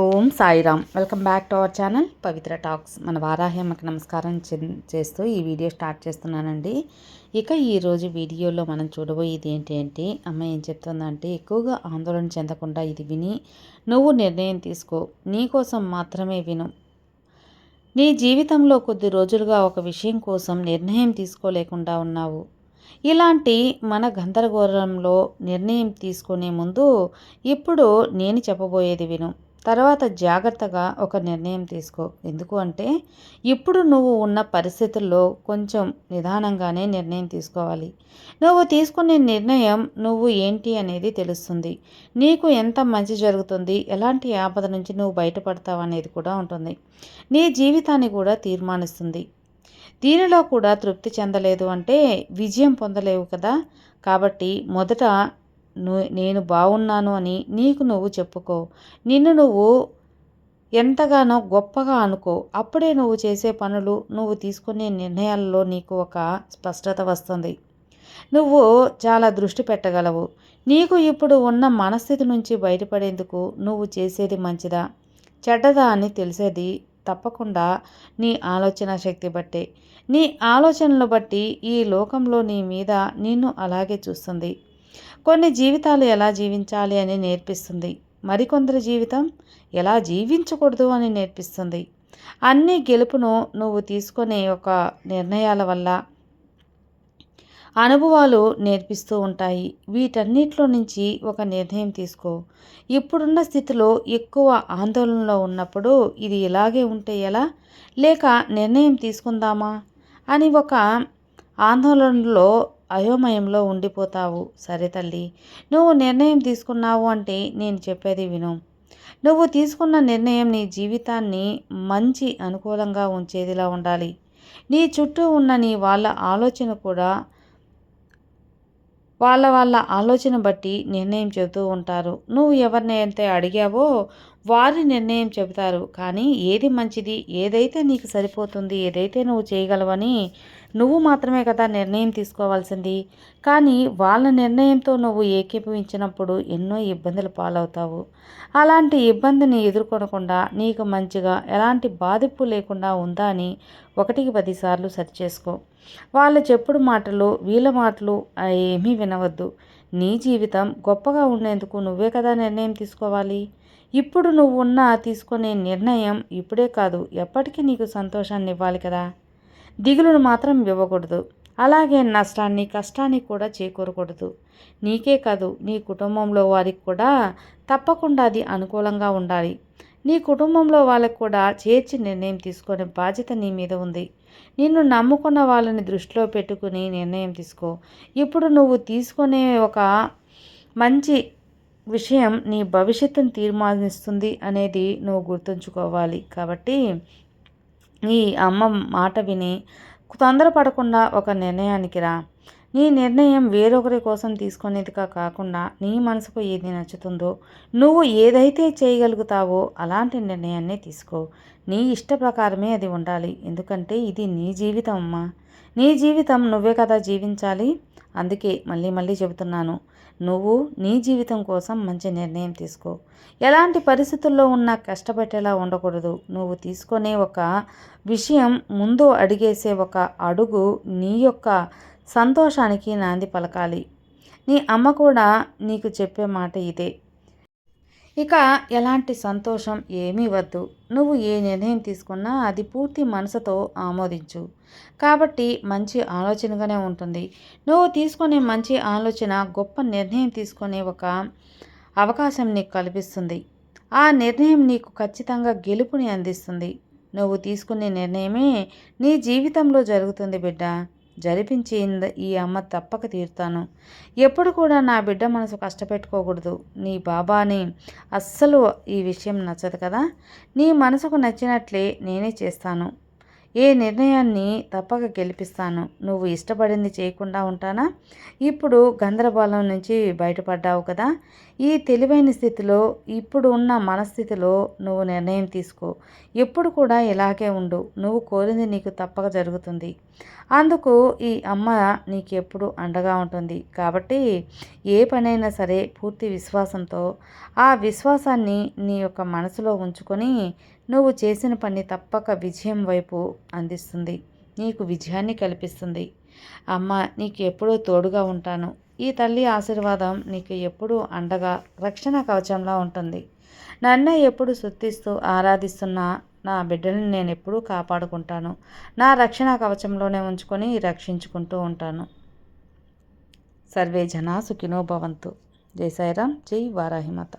Om Sairam. Welcome back to our channel Pavitra talks. మన వారాహ్యమ్మకి నమస్కారం చేస్తూ ఈ వీడియో స్టార్ట్ చేస్తున్నానండి. ఇక ఈరోజు వీడియోలో మనం చూడబోయేది ఏంటి అంటే అమ్మ ఏం చెప్తుందంటే ఎక్కువగా ఆందోళన చెందకుండా ఇది విని నువ్వు నిర్ణయం తీసుకో. నీకోసం మాత్రమే విను. నీ జీవితంలో కొద్ది రోజులుగా ఒక విషయం కోసం నిర్ణయం తీసుకోలేకుండా ఉన్నావు. ఇలాంటి మన గందరగోళంలో నిర్ణయం తీసుకునే ముందు ఇప్పుడు నేను చెప్పబోయేది విను. తర్వాత జాగ్రత్తగా ఒక నిర్ణయం తీసుకో. ఎందుకు అంటే ఇప్పుడు నువ్వు ఉన్న పరిస్థితుల్లో కొంచెం నిదానంగానే నిర్ణయం తీసుకోవాలి. నువ్వు తీసుకునే నిర్ణయం నువ్వు ఏంటి అనేది తెలుస్తుంది. నీకు ఎంత మంచి జరుగుతుంది ఎలాంటి ఆపద నుంచి నువ్వు బయటపడతావు అనేది కూడా ఉంటుంది. నీ జీవితాన్ని కూడా తీర్మానిస్తుంది. దీనిలో కూడా తృప్తి చెందలేదు అంటే విజయం పొందలేవు కదా. కాబట్టి మొదట నేను బాగున్నాను అని నీకు నువ్వు చెప్పుకో. నిన్ను నువ్వు ఎంతగానో గొప్పగా అనుకో. అప్పుడే నువ్వు చేసే పనులు నువ్వు తీసుకునే నిర్ణయాల్లో నీకు ఒక స్పష్టత వస్తుంది. నువ్వు చాలా దృష్టి పెట్టగలవు. నీకు ఇప్పుడు ఉన్న మనస్థితి నుంచి బయటపడేందుకు నువ్వు చేసేది మంచిదా? చెడ్డదా అని తెలిసేది తప్పకుండా నీ ఆలోచన శక్తి బట్టే. నీ ఆలోచనలు బట్టి ఈ లోకంలో నీ మీద నిన్ను అలాగే చూస్తుంది. కొన్ని జీవితాలు ఎలా జీవించాలి అని నేర్పిస్తుంది. మరికొందరి జీవితం ఎలా జీవించకూడదు అని నేర్పిస్తుంది. అన్ని గెలుపును నువ్వు తీసుకునే ఒక నిర్ణయాల వల్ల అనుభవాలు నేర్పిస్తూ ఉంటాయి. వీటన్నిటిలో నుంచి ఒక నిర్ణయం తీసుకో. ఇప్పుడున్న స్థితిలో ఎక్కువ ఆందోళనలో ఉన్నప్పుడు ఇది ఇలాగే ఉంటే ఎలా? లేక నిర్ణయం తీసుకుందామా? అని ఒక ఆందోళనలో అయోమయంలో ఉండిపోతావు. సరే తల్లి నువ్వు నిర్ణయం తీసుకున్నావు అంటే నేను చెప్పేది విను. నువ్వు తీసుకున్న నిర్ణయం నీ జీవితాన్ని మంచి అనుకూలంగా ఉంచేదిలా ఉండాలి. నీ చుట్టూ ఉన్న నీ వాళ్ళ ఆలోచన కూడా వాళ్ళ వాళ్ళ ఆలోచన బట్టి నిర్ణయం చెబుతూ ఉంటారు. నువ్వు ఎవరిని అయితే అడిగావో వారి నిర్ణయం చెబుతారు. కానీ ఏది మంచిది ఏదైతే నీకు సరిపోతుంది ఏదైతే నువ్వు చేయగలవని నువ్వు మాత్రమే కదా నిర్ణయం తీసుకోవాల్సింది. కానీ వాళ్ళ నిర్ణయంతో నువ్వు ఏకీభవించినప్పుడు ఎన్నో ఇబ్బందులు పాలవుతావు. అలాంటి ఇబ్బందిని ఎదుర్కొనకుండా నీకు మంచిగా ఎలాంటి బాధింపు లేకుండా ఉందా అని ఒకటికి పదిసార్లు సరిచేసుకో వాళ్ళ చెప్పుడు మాటలు వీళ్ళ మాటలు ఏమీ వినవద్దు. నీ జీవితం గొప్పగా ఉండేందుకు నువ్వే కదా నిర్ణయం తీసుకోవాలి. ఇప్పుడు నువ్వు ఉన్న తీసుకునే నిర్ణయం ఇప్పుడే కాదు ఎప్పటికీ నీకు సంతోషాన్ని ఇవ్వాలి కదా. దిగులును మాత్రం ఇవ్వకూడదు. అలాగే నష్టాన్ని కష్టాన్ని కూడా చేకూరకూడదు. నీకే కాదు నీ కుటుంబంలో వారికి కూడా తప్పకుండా అది అనుకూలంగా ఉండాలి. నీ కుటుంబంలో వాళ్ళకు కూడా చేర్చి నిర్ణయం తీసుకునే బాధ్యత నీ మీద ఉంది. నిన్ను నమ్ముకున్న వాళ్ళని దృష్టిలో పెట్టుకుని నిర్ణయం తీసుకో. ఇప్పుడు నువ్వు తీసుకునే ఒక మంచి విషయం నీ భవిష్యత్తును తీర్మానిస్తుంది అనేది నువ్వు గుర్తుంచుకోవాలి. కాబట్టి ఈ అమ్మ మాట విని తొందరపడకుండా ఒక నిర్ణయానికి రా. నీ నిర్ణయం వేరొకరి కోసం తీసుకునేదిగా కాకుండా నీ మనసుకు ఏది నచ్చుతుందో నువ్వు ఏదైతే చేయగలుగుతావో అలాంటి నిర్ణయాన్ని తీసుకో. నీ ఇష్ట ప్రకారమే అది ఉండాలి. ఎందుకంటే ఇది నీ జీవితం అమ్మా. నీ జీవితం నువ్వే కదా జీవించాలి. అందుకే మళ్ళీ మళ్ళీ చెబుతున్నాను నువ్వు నీ జీవితం కోసం మంచి నిర్ణయం తీసుకో. ఎలాంటి పరిస్థితుల్లో ఉన్నా కష్టపెట్టేలా ఉండకూడదు. నువ్వు తీసుకునే ఒక విషయం ముందు అడిగేసే ఒక అడుగు నీ యొక్క సంతోషానికి నాంది పలకాలి. నీ అమ్మ కూడా నీకు చెప్పే మాట ఇదే. ఇక ఎలాంటి సంతోషం ఏమీ వద్దు. నువ్వు ఏ నిర్ణయం తీసుకున్నా అది పూర్తి మనసుతో ఆమోదించు. కాబట్టి మంచి ఆలోచనగానే ఉంటుంది. నువ్వు తీసుకునే మంచి ఆలోచన గొప్ప నిర్ణయం తీసుకునే ఒక అవకాశం నీకు కల్పిస్తుంది. ఆ నిర్ణయం నీకు ఖచ్చితంగా గెలుపుని అందిస్తుంది. నువ్వు తీసుకునే నిర్ణయమే నీ జీవితంలో జరుగుతుంది బిడ్డ. జరిపించి ఈ అమ్మ తప్పక తీరుతాను. ఎప్పుడు కూడా నా బిడ్డ మనసు కష్టపెట్టుకోకూడదు. నీ బాబాని అస్సలు ఈ విషయం నచ్చదు కదా? నీ మనసుకు నచ్చినట్లే నేనే చేస్తాను. ఏ నిర్ణయాన్ని తప్పక గెలిపిస్తాను. నువ్వు ఇష్టపడింది చేయకుండా ఉంటానా? ఇప్పుడు గందరగోళం నుంచి బయటపడ్డావు కదా. ఈ తెలివైన స్థితిలో ఇప్పుడు ఉన్న మనస్థితిలో నువ్వు నిర్ణయం తీసుకో. ఎప్పుడు కూడా ఇలాగే ఉండు. నువ్వు కోరింది నీకు తప్పక జరుగుతుంది. అందుకు ఈ అమ్మ నీకు ఎప్పుడు అండగా ఉంటుంది. కాబట్టి ఏ పనైనా సరే పూర్తి విశ్వాసంతో ఆ విశ్వాసాన్ని నీ యొక్క మనసులో ఉంచుకొని నువ్వు చేసిన పని తప్పక విజయం వైపు అందిస్తుంది. నీకు విజయాన్ని కల్పిస్తుంది. అమ్మ నీకు ఎప్పుడూ తోడుగా ఉంటాను. ఈ తల్లి ఆశీర్వాదం నీకు ఎప్పుడూ అండగా రక్షణ కవచంలా ఉంటుంది. నన్నే ఎప్పుడు శుద్ధిస్తూ ఆరాధిస్తున్న నా బిడ్డలను నేను ఎప్పుడూ కాపాడుకుంటాను. నా రక్షణ కవచంలోనే ఉంచుకొని రక్షించుకుంటూ ఉంటాను. సర్వే జనా సుఖినో భవంతు. జై సాయిరామ్ జై వారాహిమాత.